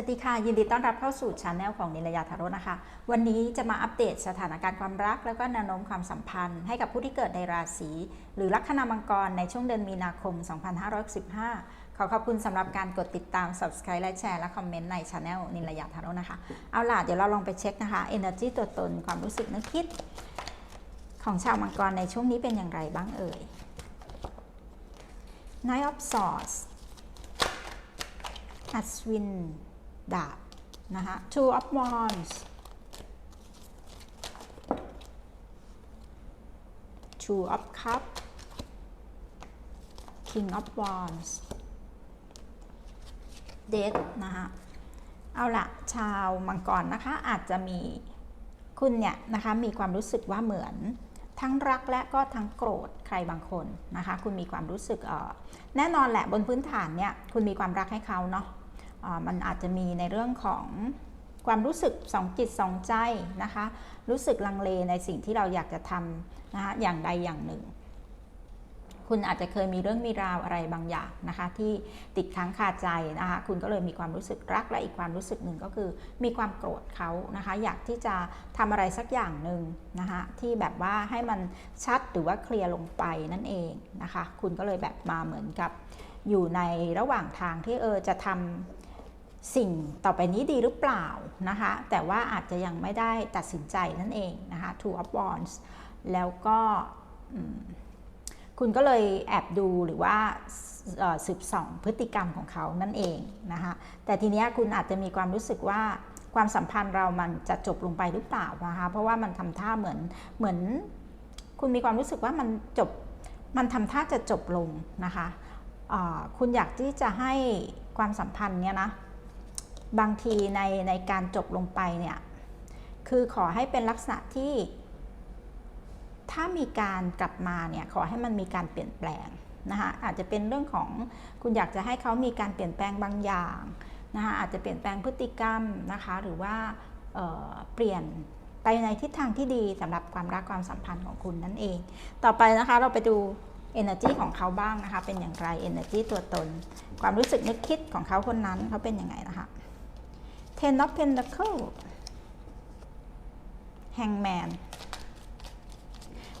วัสดีค่ะ ยินดีต้อนรับเข้าสู่ช anel ของนิลยาทาร่นะคะ วันนี้จะมาอัปเดตสถานการณ์ความรัก แล้วก็แนวโน้มความสัมพันธ์ ให้กับผู้ที่เกิดในราศี หรือลัคนามังกรในช่วงเดือนมีนาคม 2515ขอขอบคุณสำหรับการกดติดตาม subscribe และแชร์และคอมเมนต์ในช anel นิลยาทาร่นะคะ เอาล่ะ เดี๋ยวเราลองไปเช็คนะคะ energy ตัวตนความรู้สึกนึกคิด ของชาวมังกรในช่วงนี้เป็นอย่างไรบ้างเอ่ย Knight of Swords อัศวิน ดาบนะคะ Two of Wands Two of Cup King of Wands Death นะคะเอาละชาวมังกรนะคะอาจจะมีคุณเนี่ยนะคะมีความรู้สึกว่าเหมือนทั้งรักและก็ทั้งโกรธใครบางคนนะคะ คุณมีความรู้สึกเออแน่นอนแหละบนพื้นฐานเนี่ยคุณมีความรักให้เขาเนาะ มันอาจจะมีในเรื่องของความรู้สึกสองจิตสองใจนะคะ รู้สึกลังเลในสิ่งที่เราอยากจะทำนะคะอย่างใดอย่างหนึ่ง คุณอาจจะเคยมีเรื่องมีราวอะไรบางอย่างนะคะ ที่ติดค้างคาใจนะคะ คุณก็เลยมีความรู้สึกรักและอีกความรู้สึกหนึ่งก็คือ มีความโกรธเขานะคะ อยากที่จะทำอะไรสักอย่างหนึ่งนะคะที่แบบว่าให้มันชัดหรือว่าเคลียร์ลงไปนั่นเองนะคะ คุณก็เลยแบบมาเหมือนกับอยู่ในระหว่างทางที่เออจะทำ สิ่งต่อไปนี้ดีหรือเปล่านะคะ แต่ว่าอาจจะยังไม่ได้ตัดสินใจนั่นเองนะคะ two of wands แล้วก็คุณก็เลยแอบดูหรือว่าสืบส่องพฤติกรรมของเขานั่นเองนะคะแต่ทีนี้คุณอาจจะมีความรู้สึกว่าความสัมพันธ์เรามันจะจบลงไปหรือเปล่านะคะเพราะว่ามันทำท่าเหมือนเหมือน คุณมีความรู้สึกว่ามันจบมันทำท่าจะจบลงนะคะคุณอยากที่จะให้ความสัมพันธ์เนี้ยนะ บางทีในในการจบลงไปเนี่ย คือขอให้เป็นลักษณะที่ ถ้ามีการกลับมาเนี่ยขอให้มันมีการเปลี่ยนแปลงนะคะอาจจะเป็นเรื่องของคุณอยากจะให้เขามีการเปลี่ยนแปลงบางอย่างนะคะอาจจะเปลี่ยนแปลงพฤติกรรมนะคะหรือว่าเเปลี่ยนไปในทิศทางที่ดีสำหรับความรักความสัมพันธ์ของคุณนั่นเอง ต่อไปนะคะเราไปดู energy ของเขาบ้างนะคะ เป็นอย่างไร energy ตัวตน ความรู้สึกนึกคิดของเขาคนนั้นเขาเป็นยังไงนะคะ Ten of Pentacle Hangman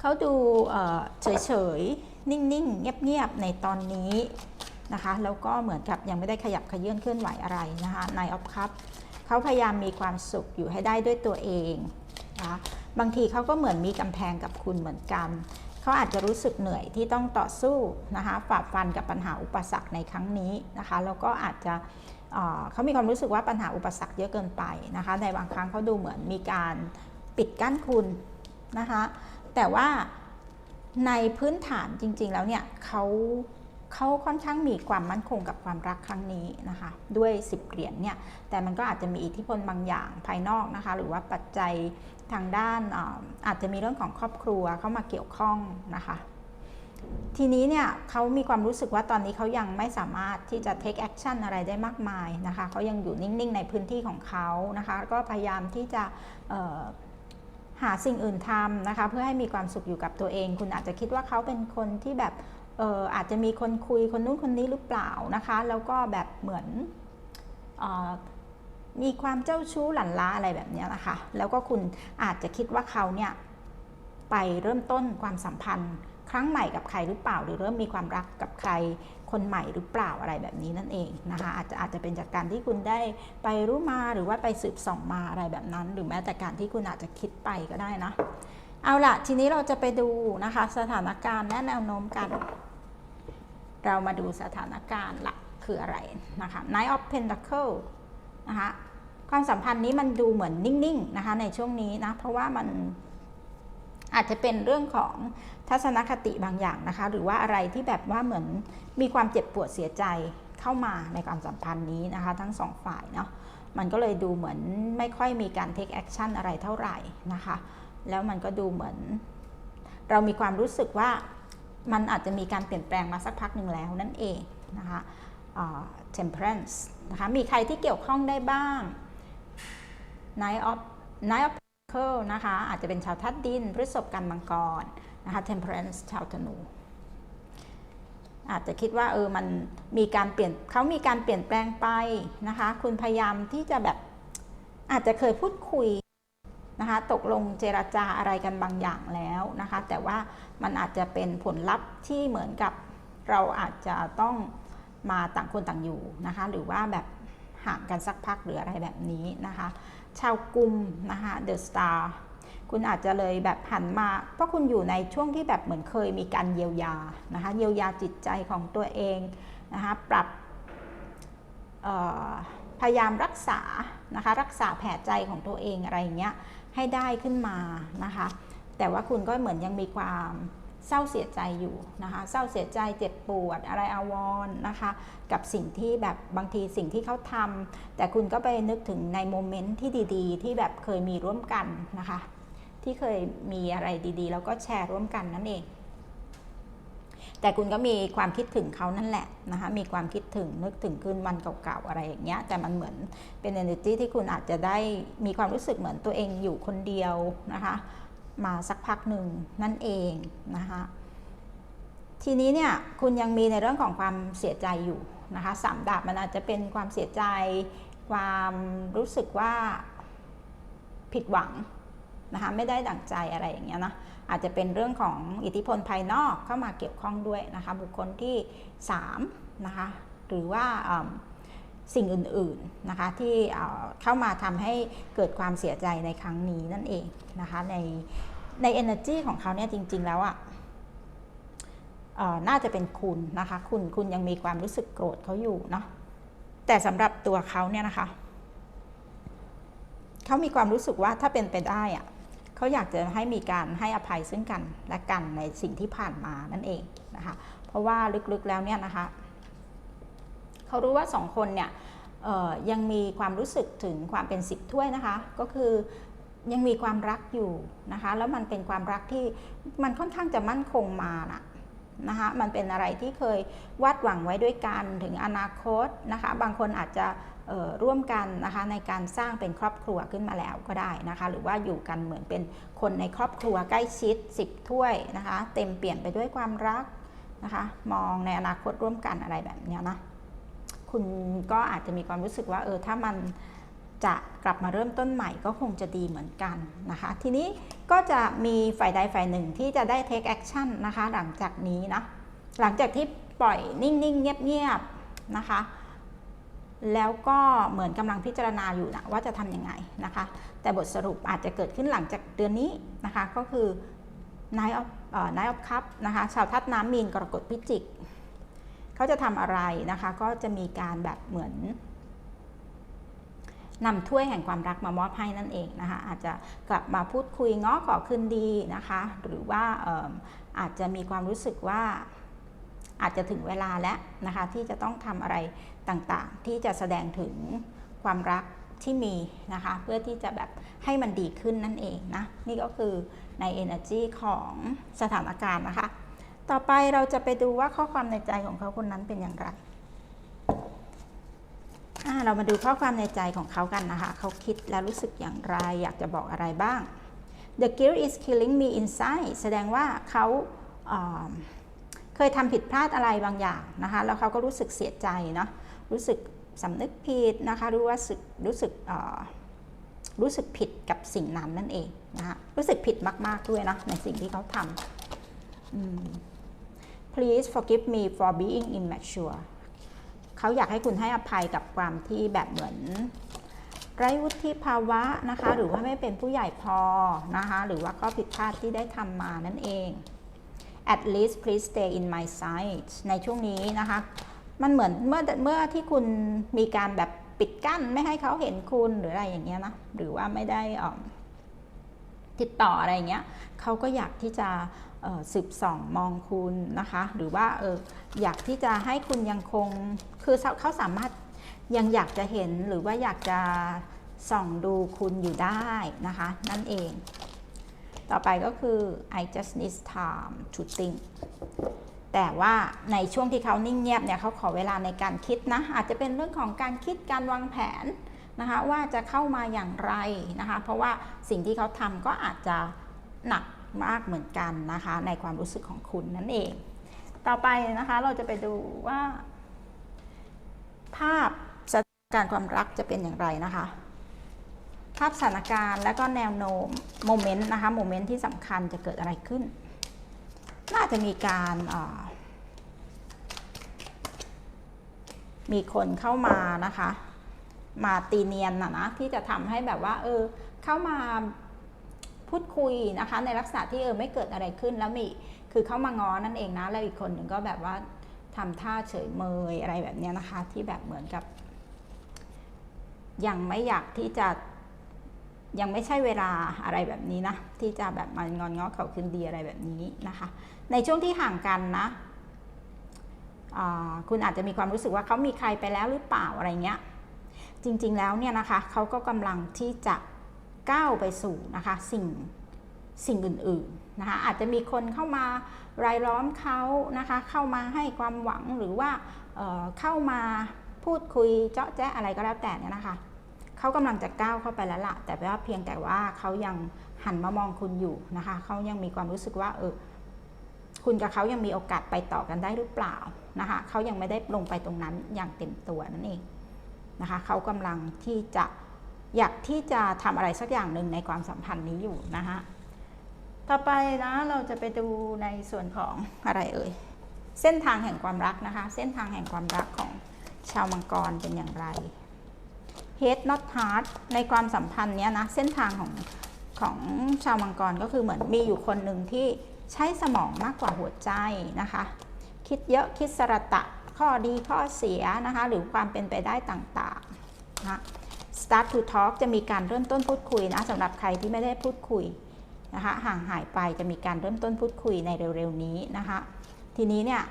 เขาดูเอ่อเฉยๆ นิ่งๆ เงียบๆ ในตอนนี้นะคะ แล้วก็เหมือนกับยังไม่ได้ขยับขยื่นเคลื่อนไหวอะไรนะคะ Nine of Cups เขาพยายามมีความสุขอยู่ให้ได้ด้วยตัวเองนะคะบางทีเขาก็เหมือนมีกำแพงกับคุณเหมือนกัน เขาอาจจะรู้สึกเหนื่อยที่ต้องต่อสู้นะคะฝ่าฟันกับปัญหาอุปสรรคในครั้งนี้นะคะ แล้วก็อาจจะ เขามีความรู้สึกว่าปัญหาอุปสรรคเยอะเกินไปนะคะ ในบางครั้งเขาดูเหมือนมีการปิดกั้นคุณนะคะ แต่ว่าในพื้นฐานจริง ๆ แล้วเนี่ยเขาเขาค่อนข้างมีความมั่นคงกับความรักครั้งนี้นะคะ ด้วย 10 เหรียญเนี่ย แต่มันก็อาจจะมีอิทธิพลบางอย่างภายนอกนะคะ หรือว่าปัจจัยทางด้านอาจจะมีเรื่องของครอบครัวเข้ามาเกี่ยวข้องนะคะ ทีนี้เนี่ยเขามีความรู้สึกว่าตอนนี้เขายังไม่สามารถที่จะ take action อะไรได้มากมายนะคะเขายังอยู่นิ่ง ๆ ในพื้นที่ของเขานะคะก็พยายามที่จะหาสิ่งอื่นทำนะคะเพื่อให้มีความสุขอยู่กับตัวเอง คุณอาจจะคิดว่าเขาเป็นคนที่แบบอออาจจะมีคนคุยคนนู้นคนนี้หรือเปล่านะคะแล้วก็แบบเหมือนอมีความเจ้าชู้หลั่นล้าอะไรแบบนี้นะคะแล้วก็คุณอาจจะคิดว่าเขาเนี่ยไปเริ่มต้นความสัมพันธ์ ครั้งใหม่กับใครหรือเปล่า หรือเริ่มมีความรักกับใครคนใหม่หรือเปล่าอะไรแบบนี้นั่นเองนะคะอาจจะอาจจะเป็นจากการที่คุณได้ไปรู้มาหรือว่าไปสืบส่องมาอะไรแบบนั้น หรือแม้แต่การที่คุณอาจจะคิดไปก็ได้นะ เอาล่ะทีนี้เราจะไปดูนะคะสถานการณ์และแนวโน้มกัน เรามาดูสถานการณ์หลักคืออะไรนะคะ Knight of Pentacle นะคะความสัมพันธ์นี้มันดูเหมือนนิ่งๆนะคะในช่วงนี้นะเพราะว่ามันอาจจะเป็นเรื่องของ ทัศนคติบางอย่างนะคะ หรือว่าอะไรที่แบบว่าเหมือนมีความเจ็บปวดเสียใจเข้ามาในความสัมพันธ์นี้นะคะ ทั้งสองฝ่ายเนาะมันก็เลยดูเหมือนไม่ค่อยมีการ take action อะไรเท่าไหร่นะคะ แล้วมันก็ดูเหมือน เรามีความรู้สึกว่ามันอาจจะมีการเปลี่ยนแปลงมาสักพักหนึ่งแล้วนั่นเองนะคะอ่า temperance นะคะ มีใครที่เกี่ยวข้องได้บ้าง Knight of Knight of Pentacles นะคะ อาจจะเป็นชาวทัดดินพฤษภกันมังกร นะคะ Temperance ชาวธนู อาจจะคิดว่าเออมันมีการเปลี่ยนเขามีการเปลี่ยนแปลงไปนะคะ คุณพยายามที่จะแบบอาจจะเคยพูดคุยนะคะตกลงเจรจาอะไรกันบางอย่างแล้วนะคะ แต่ว่ามันอาจจะเป็นผลลัพธ์ที่เหมือนกับเราอาจจะต้องมาต่างคนต่างอยู่นะคะ หรือว่าแบบห่างกันสักพักหรืออะไรแบบนี้นะคะ ชาวกลุ่มนะคะเดอะสตาร์ คุณอาจจะเลยแบบหันมา เพราะคุณอยู่ในช่วงที่แบบเหมือนเคยมีการเยียวยานะคะเยียวยาจิตใจของตัวเองนะคะปรับพยายามรักษานะคะรักษาแผลใจของตัวเองอะไรเงี้ยให้ได้ขึ้นมานะคะแต่ว่าคุณก็เหมือนยังมีความเศร้าเสียใจอยู่นะคะเศร้าเสียใจเจ็บปวดอะไรอาวรณ์นะคะ กับสิ่งที่แบบบางทีสิ่งที่เขาทำแต่คุณก็ไปนึกถึงในโมเมนต์ที่ดี ๆ ที่แบบเคยมีร่วมกันนะคะ ที่เคยมีอะไรดีๆ แล้วก็แชร์ร่วมกันนั่นเอง แต่คุณก็มีความคิดถึงเขานั่นแหละนะคะมีความคิดถึงนึกถึงคืนวันเก่าๆอะไรอย่างเงี้ยแต่มันเหมือนเป็น energy ที่คุณอาจจะได้มีความรู้สึกเหมือนตัวเองอยู่คนเดียวนะคะมาสักพักหนึ่งนั่นเองนะคะทีนี้เนี่ยคุณยังมีในเรื่องของความเสียใจอยู่นะคะสามดาบมันอาจจะเป็นความเสียใจ ความรู้สึกว่าผิดหวัง นะคะไม่ได้ดั่งใจอะไรอย่างเงี้ยนะอาจจะเป็นเรื่องของอิทธิพลภายนอกเข้ามาเกี่ยวข้องด้วยนะคะบุคคลที่3นะคะหรือว่าสิ่งอื่นๆนะคะที่เข้ามาทำให้เกิดความเสียใจในครั้งนี้นั่นเองนะคะในใน energy ของเขาเนี่ยจริง ๆ แล้วอะ่ะน่าจะเป็นคุณนะคะคุณคุณยังมีความรู้สึกโกรธเขาอยู่เนาะแต่สำหรับตัวเขาเนี่ยนะคะเขามีความรู้สึกว่าถ้าเป็นไปได้อะ เขาอยากจะให้มีการให้อภัยซึ่งกันและกันในสิ่งที่ผ่านมานั่นเองนะคะเพราะว่าลึกๆแล้วเนี่ยนะคะเขารู้ว่าสองคนเนี่ยยังมีความรู้สึกถึงความเป็นสิบถ้วยนะคะ ก็คือยังมีความรักอยู่นะคะ แล้วมันเป็นความรักที่มันค่อนข้างจะมั่นคงมานะ นะคะมันเป็นอะไรที่เคยวาดหวังไว้ด้วยกันถึงอนาคตนะคะ บางคนอาจจะร่วมกันนะคะในการสร้างเป็นครอบครัวขึ้นมาแล้วก็ได้นะคะ หรือว่าอยู่กันเหมือนเป็นคนในครอบครัวใกล้ชิด 10 ถ้วยนะคะ เต็มเปลี่ยนไปด้วยความรักนะคะ มองในอนาคตร่วมกันอะไรแบบนี้นะคุณก็อาจจะมีความรู้สึกว่าเออถ้ามัน จะกลับมาเริ่มต้นใหม่ก็คงจะดีเหมือนกันนะคะ ทีนี้ก็จะมีฝ่ายใดฝ่ายหนึ่งที่จะได้ take action นะคะหลังจากนี้นะหลังจากที่ปล่อยนิ่งๆ เงียบๆนะคะ แล้วก็เหมือนกำลังพิจารณาอยู่นะว่าจะทำยังไงนะคะ แต่บทสรุปอาจจะเกิดขึ้นหลังจากเดือนนี้นะคะ ก็คือ Night of Night of Cup นะคะชาวทัดน้ำมีนกรกฎพิจิกเขาจะทำอะไรนะคะ ก็จะมีการแบบเหมือน นำถ้วยแห่งความรักมามอบให้นั่นเองนะคะอาจจะกลับมาพูดคุยง้อขอคืนดีนะคะ หรือว่าอาจจะมีความรู้สึกว่าอาจจะถึงเวลาแล้วนะคะที่จะต้องทำอะไรต่างๆ ที่จะแสดงถึงความรักที่มีนะคะเพื่อที่จะแบบให้มันดีขึ้นนั่นเองนะนี่ก็คือใน energy ของสถานการณ์นะคะ ต่อไปเราจะไปดูว่าข้อความในใจของเขาคนนั้นเป็นอย่างไร เรามาดูข้อความในใจของเขากันนะคะ เขาคิดและรู้สึกอย่างไร อยากจะบอกอะไรบ้าง The guilt is killing me inside แสดงว่าเขาเคยทำผิดพลาดอะไรบางอย่างนะคะ แล้วเขาก็รู้สึกเสียใจเนาะ รู้สึกสำนึกผิดนะคะ รู้ว่าสึกรู้สึกรู้สึกผิดกับสิ่งนั้นนั่นเองนะคะรู้สึกผิดมาก ๆ ด้วยนะในสิ่งที่เขาทำ please forgive me for being immature เขาอยากให้คุณให้อภัยกับความที่แบบเหมือนไร้วุฒิภาวะนะคะ หรือว่าไม่เป็นผู้ใหญ่พอนะคะ หรือว่าข้อผิดพลาดที่ได้ทำมานั่นเอง at least please stay in my sight ในช่วงนี้นะคะ มันเหมือนเมื่อเมื่อที่คุณมีการแบบปิดกั้นไม่ให้เขาเห็นคุณหรืออะไรอย่างเงี้ยนะ หรือว่าไม่ได้ออ ติดต่ออะไรอย่างเงี้ยเขาก็อยากที่จะสืบส่องมองคุณนะคะ หรือว่าอออยากที่จะให้คุณยังคงคือเขาสามารถยังอยากจะเห็นหรือว่าอยากจะส่องดูคุณอยู่ได้นะคะ นั่นเอง ต่อไปก็คือ I just need time to think แต่ว่าในช่วงที่เขานิ่งเงียบเนี่ยเขาขอเวลาในการคิดนะ อาจจะเป็นเรื่องของการคิดการวางแผน นะคะว่าจะเข้ามาอย่างไรนะคะเพราะว่าสิ่งที่เขาทำก็อาจจะหนักมากเหมือนกันนะคะในความรู้สึกของคุณนั่นเอง ต่อไปนะคะเราจะไปดูว่า ภาพสถานการณ์ความรักจะเป็นอย่างไรนะคะภาพสถานการณ์และก็แนวโน้มโมเมนต์นะคะโมเมนต์ที่สำคัญจะเกิดอะไรขึ้น น่าจะมีการมีคนเข้ามานะคะ มาตีเนียนนะนะที่จะทำให้แบบว่า เออ เข้ามาพูดคุยนะคะ ในลักษณะที่เออไม่เกิดอะไรขึ้นแล้วมีคือเข้ามางอนั่นเองนะแล้วอีกคนหนึ่งก็แบบว่าทำท่าเฉยเมยอะไรแบบเนี้ยนะคะ ที่แบบเหมือนกับ ยังไม่อยากที่จะยังไม่ใช่เวลาอะไรแบบนี้นะ ที่จะแบบมางอนง้อเขาคืนดีอะไรแบบนี้นะคะ ในช่วงที่ห่างกันนะคุณอาจจะมีความรู้สึกว่าเขามีใครไปแล้วหรือเปล่าอะไรเงี้ย จริงๆแล้วเนี่ยนะคะเขาก็กำลังที่จะก้าวไปสู่นะคะสิ่งสิ่งอื่นๆนะคะอาจจะมีคนเข้ามารายล้อมเขานะคะเข้ามาให้ความหวังหรือว่าเเข้ามาพูดคุยเจาะแจ๊ะอะไรก็แล้วแต่เนี่ยนะคะเขากำลังจะก้าวเข้าไปแล้วล่ะแต่ว่าเพียงแต่ว่าเขายังหันมามองคุณอยู่นะคะเขายังมีความรู้สึกว่าเออคุณกับเขายังมีโอกาสไปต่อกันได้หรือเปล่านะคะเขายังไม่ได้ลงไปตรงนั้นอย่างเต็มตัวนั่นเอง นะคะเขากำลังที่จะอยากที่จะทำอะไรสักอย่างหนึ่งในความสัมพันธ์นี้อยู่นะคะต่อไปนะเราจะไปดูในส่วนของอะไรเอ่ยเส้นทางแห่งความรักนะคะ เส้นทางแห่งความรักของชาวมังกรเป็นอย่างไร head not heart ในความสัมพันธ์เนี้ยนะเส้นทางของของชาวมังกรก็คือเหมือนมีอยู่คนหนึ่งที่ใช้สมองมากกว่าหัวใจนะคะ คิดเยอะคิดสระตะ ข้อดีข้อเสียนะคะ หรือความเป็นไปได้ต่างๆนะ start to talk จะมีการเริ่มต้นพูดคุยนะสำหรับใครที่ไม่ได้พูดคุยนะคะห่างหายไปจะมีการเริ่มต้นพูดคุยในเร็วๆนี้นะคะ ทีนี้เนี่ย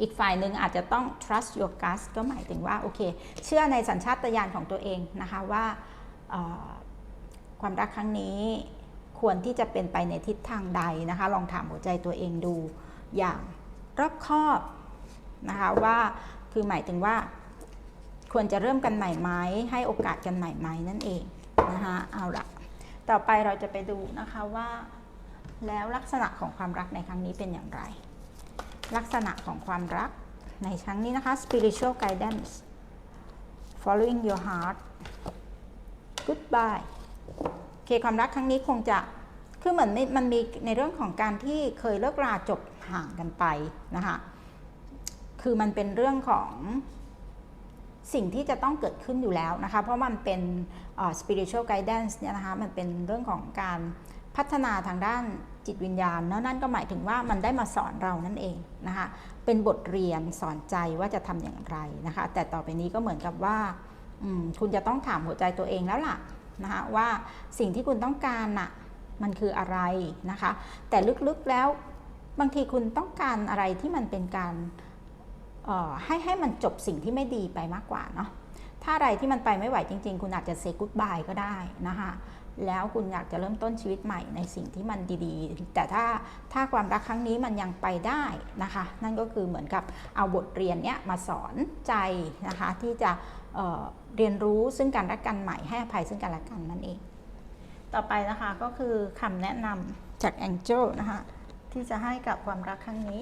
อีกฝ่ายหนึ่งอาจจะต้อง trust your gut ก็หมายถึงว่าโอเค เชื่อในสัญชาตญาณของตัวเองนะคะว่าความรักครั้งนี้ควรที่จะเป็นไปในทิศทางใดนะคะ ลองถามหัวใจตัวเองดูอย่างรอบคอบ นะคะว่าคือหมายถึงว่าควรจะเริ่มกันใหม่ไหมให้โอกาสกันใหม่ไหมนั่นเองนะคะเอาละต่อไปเราจะไปดูนะคะว่า แล้วลักษณะของความรักในครั้งนี้เป็นอย่างไร ลักษณะของความรักในครั้งนี้นะคะ spiritual guidance following your heart goodbye โอเคความรักครั้งนี้คงจะคือเหมือนมันมีในเรื่องของการที่เคยเลิกราจบห่างกันไปนะคะ คือมันเป็นเรื่องของสิ่งที่จะต้องเกิดขึ้นอยู่แล้วนะคะ เพราะมันเป็น spiritual guidance เนี่ยนะคะ มันเป็นเรื่องของการพัฒนาทางด้านจิตวิญญาณเนอะนั่นก็หมายถึงว่ามันได้มาสอนเรานั่นเองนะคะ เป็นบทเรียนสอนใจว่าจะทำอย่างไรนะคะ แต่ต่อไปนี้ก็เหมือนกับว่าคุณจะต้องถามหัวใจตัวเองแล้วล่ะนะคะว่าสิ่งที่คุณต้องการน่ะมันคืออะไรนะคะ แต่ลึกๆแล้วบางทีคุณต้องการอะไรที่มันเป็นการ ให้ให้มันจบสิ่งที่ไม่ดีไปมากกว่าเนาะถ้าอะไรที่มันไปไม่ไหวจริง ๆ คุณอาจจะเซกุ d บายก็ได้นะคะแล้วคุณอยากจะเริ่มต้นชีวิตใหม่ในสิ่งที่มันดีๆ แต่ถ้าถ้าความรักครั้งนี้มันยังไปได้นะคะ นั่นก็คือเหมือนกับเอาบทเรียนเนี้ยมาสอนใจนะคะที่จะเเรียนรู้ซึ่งกันและกันใหม่ให้อภัยซึ่งกันและกันนั่นเอง ต่อไปนะคะก็คือคำแนะนำจาก Angel นะคะที่จะให้กับความรักครั้งนี้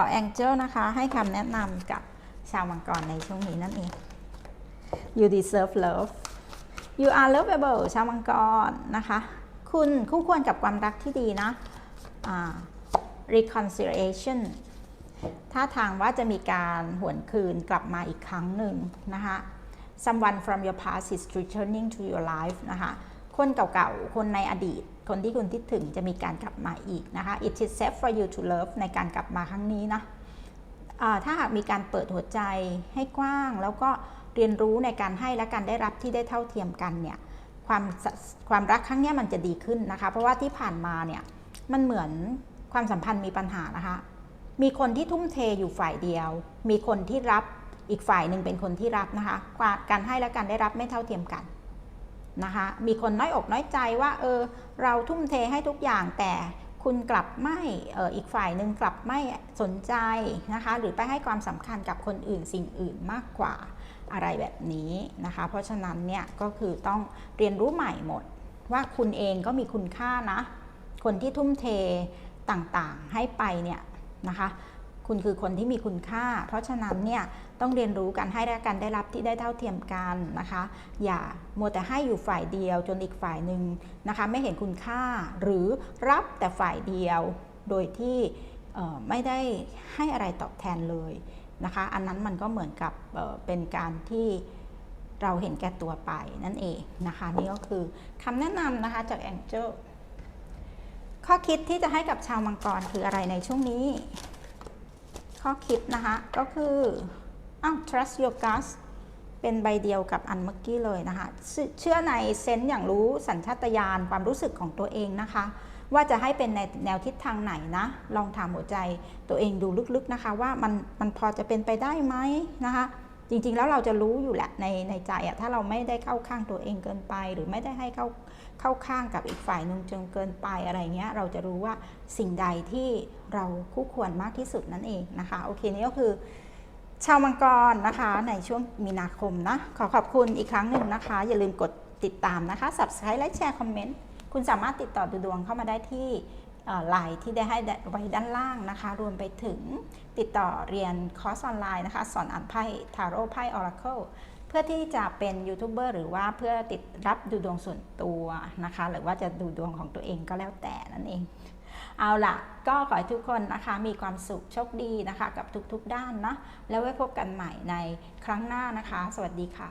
ขอ Angel นะคะ ให้คำแนะนำกับชาวมังกรในช่วงนี้นั่นเอง You deserve love You are lovable ชาวมังกรนะคะ คุณคู่ควรกับความรักที่ดีนะ reconciliation ถ้าทางว่าจะมีการหวนคืนกลับมาอีกครั้งหนึ่งนะคะ someone from your past is returning to your life นะคะ คนเก่าๆ คนในอดีต คนที่คุณคิดถึงจะมีการกลับมาอีกนะคะ it is safe for you to love ในการกลับมาครั้งนี้นะถ้าหากมีการเปิดหัวใจให้กว้าง แล้วก็เรียนรู้ในการให้และการได้รับที่ได้เท่าเทียมกันเนี่ยความความรักครั้งนี้มันจะดีขึ้นนะคะ เพราะว่าที่ผ่านมาเนี่ยมันเหมือนความสัมพันธ์มีปัญหานะคะ มีคนที่ทุ่มเทอยู่ฝ่ายเดียว มีคนที่รับอีกฝ่ายหนึ่งเป็นคนที่รับนะคะ การให้และการได้รับไม่เท่าเทียมกัน นะคะ มีคนน้อยอกน้อยใจว่าเออเราทุ่มเทให้ทุกอย่างแต่คุณกลับไม่เอออีกฝ่ายหนึ่งกลับไม่สนใจนะคะ หรือไปให้ความสำคัญกับคนอื่นสิ่งอื่นมากกว่าอะไรแบบนี้นะคะ เพราะฉะนั้นเนี่ยก็คือต้องเรียนรู้ใหม่หมด ว่าคุณเองก็มีคุณค่านะ คนที่ทุ่มเทต่างๆให้ไปเนี่ยนะคะ คุณคือคนที่มีคุณค่า เพราะฉะนั้นเนี่ยต้องเรียนรู้การให้และการได้รับที่ได้เท่าเทียมกันนะคะ อย่ามัวแต่ให้อยู่ฝ่ายเดียวจนอีกฝ่ายหนึ่งนะคะ ไม่เห็นคุณค่าหรือรับแต่ฝ่ายเดียว โดยที่ไม่ได้ให้อะไรตอบแทนเลยนะคะ อันนั้นมันก็เหมือนกับเเป็นการที่เราเห็นแก่ตัวไปนั่นเองนะคะ นี่ก็คือคำแนะนำนะคะจากแองเจิลข้อคิดที่จะให้กับชาวมังกรคืออะไรในช่วงนี้ ข้อคิดนะคะ ก็คืออ้าว trust your gut เป็นใบเดียวกับอันเมื่อกี้เลยนะคะ เชื่อในเซนส์อย่างรู้สัญชาตญาณความรู้สึกของตัวเองนะคะ ว่าจะให้เป็นในแนวทิศทางไหนนะ ลองถามหัวใจตัวเองดูลึกๆนะคะ ว่ามันมันพอจะเป็นไปได้ไหมนะคะ จริงๆ แล้วเราจะรู้อยู่แหละในในใจอะถ้าเราไม่ได้เข้าข้างตัวเองเกินไป หรือไม่ได้ให้เข้าเข้าข้างกับอีกฝ่ายหนึ่งจนเกินไปอะไรเงี้ยเราจะรู้ว่าสิ่งใดที่เราคู่ควรมากที่สุดนั่นเองนะคะโอเคนี่ก็คือ ชาวมังกรนะคะในช่วงมีนาคมนะขอขอบคุณอีกครั้งหนึ่งนะคะ อย่าลืมกดติดตามนะคะ subscribe และแชร์คอมเมนต์คุณสามารถติดต่อดูดวงเข้ามาได้ที่ ไลน์ที่ได้ให้ไว้ด้านล่างนะคะ รวมไปถึงติดต่อเรียนคอร์สออนไลน์นะคะ สอนอ่านไพ่ทาโร่ไพ่ออราเคิลเพื่อที่จะเป็นยูทูบเบอร์หรือว่าเพื่อติดรับดูดวงส่วนตัวนะคะ หรือว่าจะดูดวงของตัวเองก็แล้วแต่นั่นเอง เอาล่ะ ก็ขอให้ทุกคนนะคะ มีความสุขโชคดีนะคะ กับทุกๆด้านนะแล้วไว้พบกันใหม่ในครั้งหน้านะคะ สวัสดีค่ะ